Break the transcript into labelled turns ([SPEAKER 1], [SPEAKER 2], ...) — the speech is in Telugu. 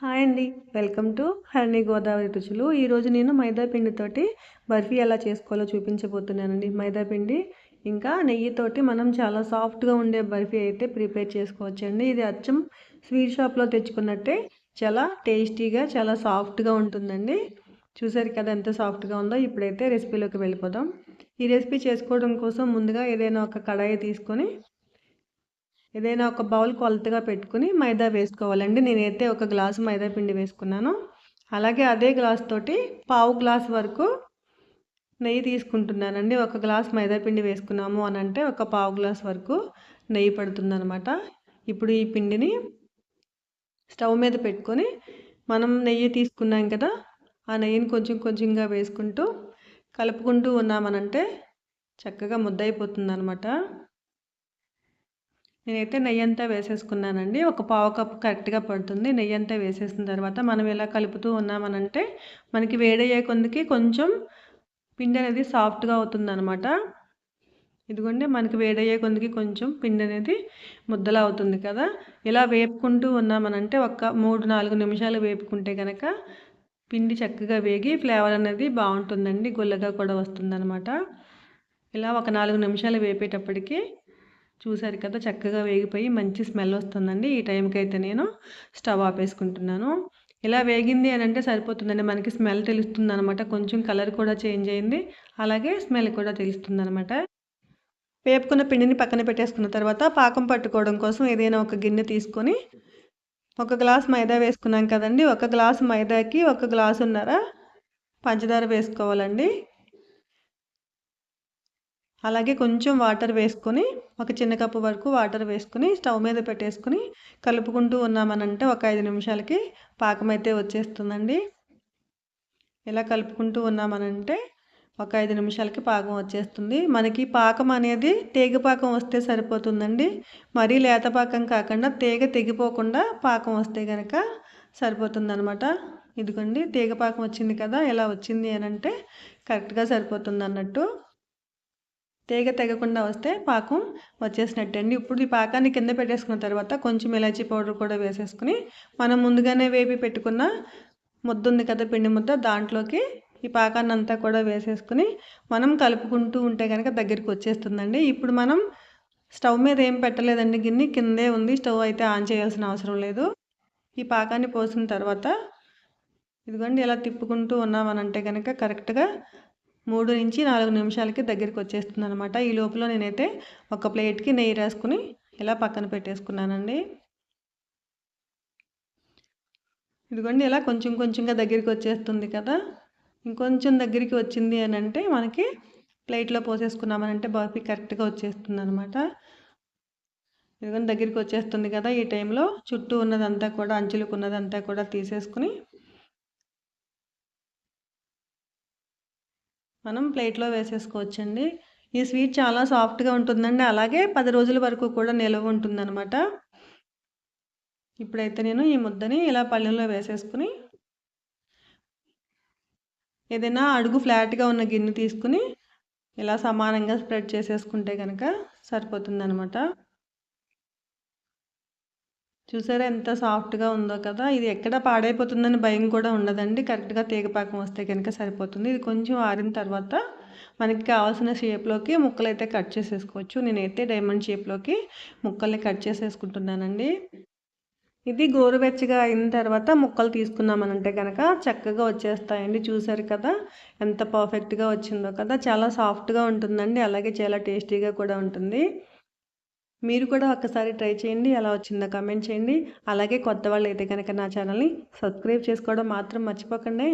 [SPEAKER 1] హాయ్ అండి. వెల్కమ్ టు హర్నీ గోదావరి రుచులు. ఈరోజు నేను మైదా పిండితోటి బర్ఫీ ఎలా చేసుకోవాలో చూపించబోతున్నానండి. మైదాపిండి ఇంకా నెయ్యితోటి మనం చాలా సాఫ్ట్గా ఉండే బర్ఫీ అయితే ప్రిపేర్ చేసుకోవచ్చండి. ఇది అచ్చం స్వీట్ షాప్లో తెచ్చుకున్నట్టే చాలా టేస్టీగా చాలా సాఫ్ట్గా ఉంటుందండి. చూసారు కదా ఎంత సాఫ్ట్గా ఉందో? ఇప్పుడైతే రెసిపీలోకి వెళ్ళిపోదాం. ఈ రెసిపీ చేసుకోవడం కోసం ముందుగా ఏదైనా ఒక కడాయి తీసుకొని ఏదైనా ఒక బౌల్ కొలతగా పెట్టుకుని మైదా వేసుకోవాలండి. నేనైతే ఒక గ్లాసు మైదా పిండి వేసుకున్నాను. అలాగే అదే గ్లాస్ తోటి పావు గ్లాస్ వరకు నెయ్యి తీసుకుంటున్నానండి. ఒక గ్లాస్ మైదా పిండి వేసుకున్నాము అని అంటే ఒక పావు గ్లాస్ వరకు నెయ్యి పడుతుందనమాట ఇప్పుడు ఈ పిండిని స్టవ్ మీద పెట్టుకొని మనం నెయ్యి తీసుకున్నాం కదా ఆ నెయ్యిని కొంచెం కొంచెంగా వేసుకుంటూ కలుపుకుంటూ ఉన్నామనంటే చక్కగా ముద్దయిపోతుంది అనమాట నేనైతే నెయ్యి అంతా వేసేసుకున్నానండి. ఒక పావు కప్పు కరెక్ట్గా పడుతుంది. నెయ్యి అంతా వేసేసిన తర్వాత మనం ఇలా కలుపుతూ ఉన్నామనంటే మనకి వేడయ్యే కొందికి కొంచెం పిండి అనేది సాఫ్ట్గా అవుతుందన్నమాట. ఇదిగోండి మనకి వేడయ్యే కొందికి కొంచెం పిండి అనేది ముద్దలా అవుతుంది కదా. ఇలా వేపుకుంటూ ఉన్నామనంటే ఒక మూడు నాలుగు నిమిషాలు వేపుకుంటే కనుక పిండి చక్కగా వేగి ఫ్లేవర్ అనేది బాగుంటుందండి. గుల్లగా కూడా వస్తుందన్నమాట. ఇలా ఒక నాలుగు నిమిషాలు వేపేటప్పటికి చూసారు కదా చక్కగా వేగిపోయి మంచి స్మెల్ వస్తుందండి. ఈ టైంకి అయితే నేను స్టవ్ ఆపేసుకుంటున్నాను. ఇలా వేగింది అని అంటే సరిపోతుందండి. మనకి స్మెల్ తెలుస్తుంది అనమాట కొంచెం కలర్ కూడా చేంజ్ అయింది. అలాగే స్మెల్ కూడా తెలుస్తుంది అనమాట వేపుకున్న పిండిని పక్కన పెట్టేసుకున్న తర్వాత పాకం పట్టుకోవడం కోసం ఏదైనా ఒక గిన్నె తీసుకొని ఒక గ్లాస్ మైదా వేసుకున్నాం కదండి. ఒక గ్లాస్ మైదాకి ఒక గ్లాసు పంచదార వేసుకోవాలండి. అలాగే కొంచెం వాటర్ వేసుకొని ఒక చిన్న కప్పు వరకు వాటర్ వేసుకొని స్టవ్ మీద పెట్టేసుకొని కలుపుకుంటూ ఉన్నామనంటే ఒక ఐదు నిమిషాలకి పాకం అయితే వచ్చేస్తుందండి. ఇలా కలుపుకుంటూ ఉన్నామనంటే ఒక ఐదు నిమిషాలకి పాకం వచ్చేస్తుంది. మనకి పాకం అనేది తేగ పాకం వస్తే సరిపోతుందండి. మరీ లేత పాకం కాకుండా తేగ తెగిపోకుండా పాకం వస్తే కనుక సరిపోతుందనమాట. ఇదిగోండి తీగ పాకం వచ్చింది కదా ఇలా వచ్చింది అని అంటే కరెక్ట్గా సరిపోతుంది అన్నట్టు తీగ తెగకుండా వస్తే పాకం వచ్చేసినట్టండి. ఇప్పుడు ఈ పాకాన్ని కింద పెట్టేసుకున్న తర్వాత కొంచెం ఇలాచీ పౌడర్ కూడా వేసేసుకుని మనం ముందుగానే వేపి పెట్టుకున్న ముద్ద ఉంది కదా పిండి ముద్ద దాంట్లోకి ఈ పాకాన్ని అంతా కూడా వేసేసుకుని మనం కలుపుకుంటూ ఉంటే కనుక దగ్గరికి వచ్చేస్తుందండి. ఇప్పుడు మనం స్టవ్ మీద ఏం పెట్టలేదండి. గిన్నె కిందే ఉంది. స్టవ్ అయితే ఆన్ చేయాల్సిన అవసరం లేదు. ఈ పాకాన్ని పోసిన తర్వాత ఇదిగోండి ఇలా తిప్పుకుంటూ ఉన్నామనంటే కనుక కరెక్ట్గా మూడు నుంచి నాలుగు నిమిషాలకి దగ్గరికి వచ్చేస్తుంది అనమాట ఈ లోపల నేనైతే ఒక ప్లేట్కి నెయ్యి రాసుకుని ఇలా పక్కన పెట్టేసుకున్నానండి. ఇదిగోండి ఇలా కొంచెం కొంచెంగా దగ్గరికి వచ్చేస్తుంది కదా. ఇంకొంచెం దగ్గరికి వచ్చింది అని అంటే మనకి ప్లేట్లో పోసేసుకున్నామనంటే బర్ఫీ కరెక్ట్గా వచ్చేస్తుంది అనమాట ఇదిగోండి దగ్గరికి వచ్చేస్తుంది కదా ఈ టైంలో. చుట్టూ ఉన్నదంతా కూడా అంచులకు ఉన్నదంతా కూడా తీసేసుకుని మనం ప్లేట్లో వేసేసుకోవచ్చండి. ఈ స్వీట్ చాలా సాఫ్ట్గా ఉంటుందండి. అలాగే పది రోజుల వరకు కూడా నిల్వ ఉంటుందన్నమాట. ఇప్పుడైతే నేను ఈ ముద్దని ఇలా పళ్ళెంలో వేసేసుకుని ఏదైనా అడుగు ఫ్లాట్గా ఉన్న గిన్నె తీసుకుని ఇలా సమానంగా స్ప్రెడ్ చేసేసుకుంటే కనుక సరిపోతుందనమాట చూసారా ఎంత సాఫ్ట్గా ఉందో కదా? ఇది ఎక్కడ పాడైపోతుందని భయం కూడా ఉండదండి. కరెక్ట్గా తీగపాకం వస్తే కనుక సరిపోతుంది. ఇది కొంచెం ఆరిన తర్వాత మనకి కావాల్సిన షేప్లోకి ముక్కలు అయితే కట్ చేసేసుకోవచ్చు. నేనైతే డైమండ్ షేప్లోకి ముక్కల్ని కట్ చేసేసుకుంటున్నానండి. ఇది గోరువెచ్చగా అయిన తర్వాత ముక్కలు తీసుకున్నామనంటే కనుక చక్కగా వచ్చేస్తాయండి. చూసారు కదా? ఎంత పర్ఫెక్ట్గా వచ్చిందో కదా? చాలా సాఫ్ట్గా ఉంటుందండి. అలాగే చాలా టేస్టీగా కూడా ఉంటుంది. మీరు కూడా ఒక్కసారి ట్రై చేయండి అలా వచ్చిందో కమెంట్ చేయండి. అలాగే కొత్త వాళ్ళు అయితే కనుక నా ఛానల్ని సబ్స్క్రైబ్ చేసుకోవడం మాత్రం మర్చిపోకండి.